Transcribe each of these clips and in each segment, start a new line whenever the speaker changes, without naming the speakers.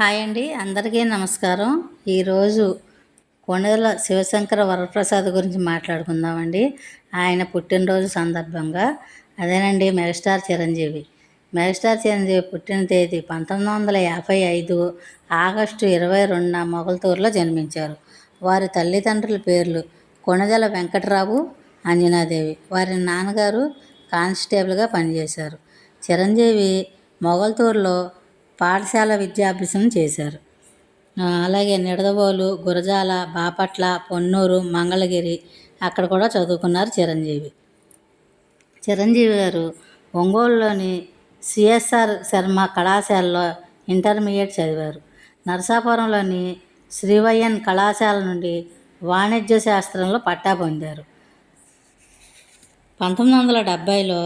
Hi అండి అందరికీ నమస్కారం. ఈరోజు కొండల శివశంకర వరప్రసాద్ గురించి మాట్లాడుకుందామండి. ఆయన పుట్టినరోజు సందర్భంగా. అదేనండి మెగాస్టార్ చిరంజీవి. మెగాస్టార్ చిరంజీవి పుట్టిన తేదీ పంతొమ్మిది వందల యాభై ఐదు ఆగస్టు ఇరవై రెండున మొగల్తూరులో జన్మించారు. వారి తల్లిదండ్రుల పేర్లు కొణదెల వెంకటరావు అంజనాదేవి. వారి నాన్నగారు కానిస్టేబుల్గా పనిచేశారు. చిరంజీవి మొగల్తూరులో పాఠశాల విద్యాభ్యాసం చేశారు. అలాగే నిడదవోలు గురజాల బాపట్ల పొన్నూరు మంగళగిరి అక్కడ కూడా చదువుకున్నారు చిరంజీవి. చిరంజీవి గారు ఒంగోలులోని సిఎస్ఆర్ శర్మ కళాశాలలో ఇంటర్మీడియట్ చదివారు. నరసాపురంలోని శ్రీవయ్యన్ కళాశాల నుండి వాణిజ్య శాస్త్రంలో పట్టా పొందారు. పంతొమ్మిది వందల డెబ్భైలో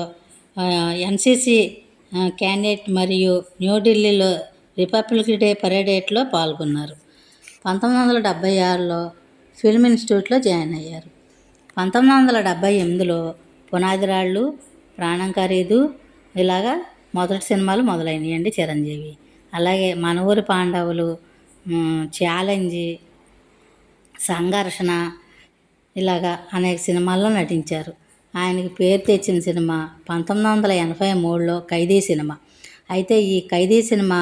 ఎన్సిసి క్యాండిడేట్ మరియు న్యూఢిల్లీలో రిపబ్లిక్ డే పరేడేట్లో పాల్గొన్నారు. పంతొమ్మిది వందల డెబ్భై ఆరులో ఫిల్మ్ ఇన్స్టిట్యూట్లో జాయిన్ అయ్యారు. పంతొమ్మిది వందల డెబ్భై ఎనిమిదిలో పునాది రాళ్ళు ప్రాణం ఖరీదు ఇలాగా మొదటి సినిమాలు మొదలైనాయండి చిరంజీవి. అలాగే మన ఊరి పాండవులు మ్, ఛాలెంజి సంఘర్షణ ఇలాగా అనేక సినిమాల్లో నటించారు. ఆయనకి పేరు తెచ్చిన సినిమా పంతొమ్మిది వందల ఎనభై మూడులో ఖైదీ సినిమా. అయితే ఈ Khaidi cinema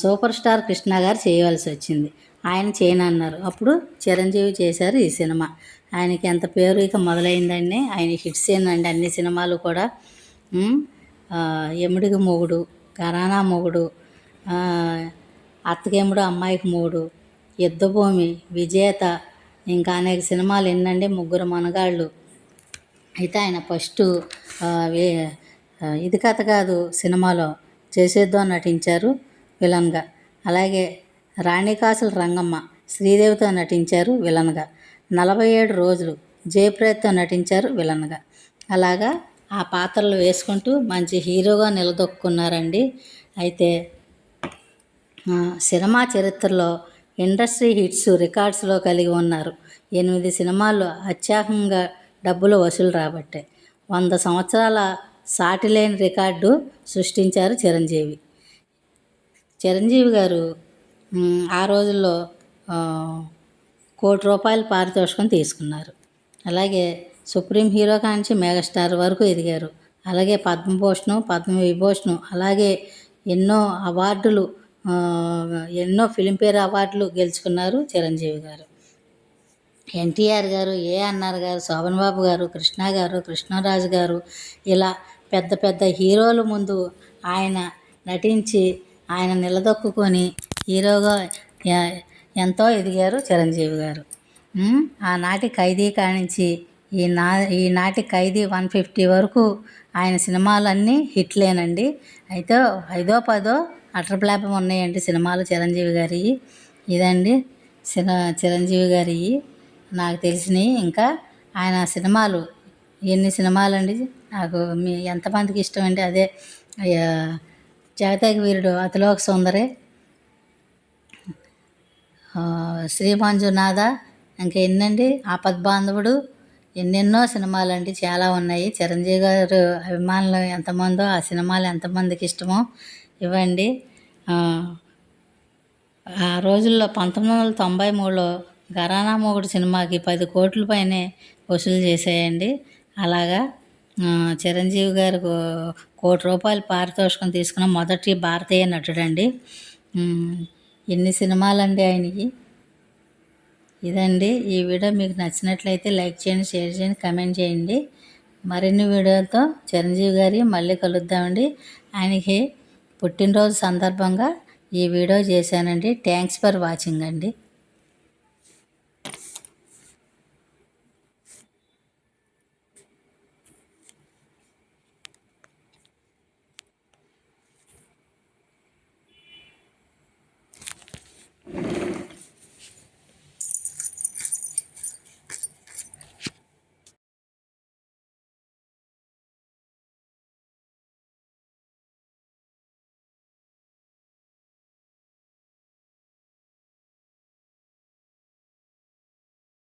super star Krishna garu చేయవలసి వచ్చింది. ఆయన చేయనన్నారు. అప్పుడు చిరంజీవి చేశారు ఈ సినిమా. ఆయనకి ఎంత పేరు ఇక మొదలైందండి. ఆయన హిట్స్ ఏందండి అన్ని సినిమాలు కూడా ఎముడికి మొగుడు ఘరానా మొగుడు అత్తకేముడు అమ్మాయికి మూడు యుద్ధభూమి విజేత ఇంకా అనేక సినిమాలు ఎన్నండి ముగ్గురు మనగాళ్ళు. అయితే ఆయన ఫస్ట్ ఇది కథ కాదు సినిమాలో చేసేద్దాం నటించారు విలన్గా. అలాగే రాణికాసుల రంగమ్మ శ్రీదేవితో నటించారు విలన్గా. నలభై ఏడు రోజులు జయప్రదతో నటించారు విలన్గా. అలాగా ఆ పాత్రలు వేసుకుంటూ మంచి హీరోగా నిలదొక్కున్నారండి. అయితే సినిమా చరిత్రలో ఇండస్ట్రీ హిట్స్ రికార్డ్స్లో కలిగి ఉన్నారు. ఎనిమిది సినిమాల్లో అత్యాహంగా డబ్బులు వసూలు రాబట్టాయి వంద సంవత్సరాల సాటిలేని రికార్డు సృష్టించారు చిరంజీవి. చిరంజీవి గారు ఆ రోజుల్లో కోటి రూపాయలు పారితోషికం తీసుకున్నారు. అలాగే సుప్రీం హీరో కాంచి మెగాస్టార్ వరకు ఎదిగారు. అలాగే పద్మభూషణం పద్మవిభూషణం అలాగే ఎన్నో అవార్డులు ఎన్నో ఫిలింఫేర్ అవార్డులు గెలుచుకున్నారు చిరంజీవి గారు. ఎన్టీఆర్ గారు ఏఎన్ఆర్ గారు శోభన్ బాబు గారు కృష్ణ గారు కృష్ణరాజు గారు ఇలా పెద్ద పెద్ద హీరోల ముందు ఆయన నటించి ఆయన నిలదొక్కుని హీరోగా ఎంతో ఎదిగారు చిరంజీవి గారు. ఆనాటి ఖైదీ కానించి ఈ నా ఈనాటి ఖైదీ వన్ ఫిఫ్టీ వరకు ఆయన సినిమాలన్నీ హిట్లేనండి. అయితే ఐదో పదో అటర్ప్లాపం ఉన్నాయండి సినిమాలు చిరంజీవి గారి ఇదండి చిరంజీవి గారి నాకు తెలిసినవి ఇంకా ఆయన సినిమాలు ఎన్ని సినిమాలు అండి నాకు మీ ఎంతమందికి ఇష్టం అండి అదే అయ్యా, వీరుడు అతిలోక సుందరి. శ్రీమంజునాథ ఇంకా ఎన్నండి? ఆపద్బాంధవుడు ఎన్నెన్నో సినిమాలు అండి చాలా ఉన్నాయి. చిరంజీవి గారు అభిమానులు ఎంతమందో ఆ సినిమాలు ఎంతమందికి ఇష్టమో ఇవ్వండి. ఆ రోజుల్లో పంతొమ్మిది వందల తొంభై మూడులో ఘరానా మొగుడు సినిమాకి పది కోట్ల పైనే వసూలు చేసేయండి అలాగా చిరంజీవి గారు కోటి రూపాయలు పారితోషికం తీసుకున్న మొదటి భారతీయ నటుడండి. ఎన్ని సినిమాలండి ఆయనకి? ఇదండి ఈ వీడియో మీకు నచ్చినట్లయితే లైక్ చేయండి షేర్ చేయండి కమెంట్ చేయండి. మరిన్ని వీడియోలతో చిరంజీవి గారి మళ్ళీ కలుద్దామండి. ఆయనకి పుట్టినరోజు సందర్భంగా ఈ వీడియో చేశానండి. థ్యాంక్స్ ఫర్ వాచింగ్ అండి.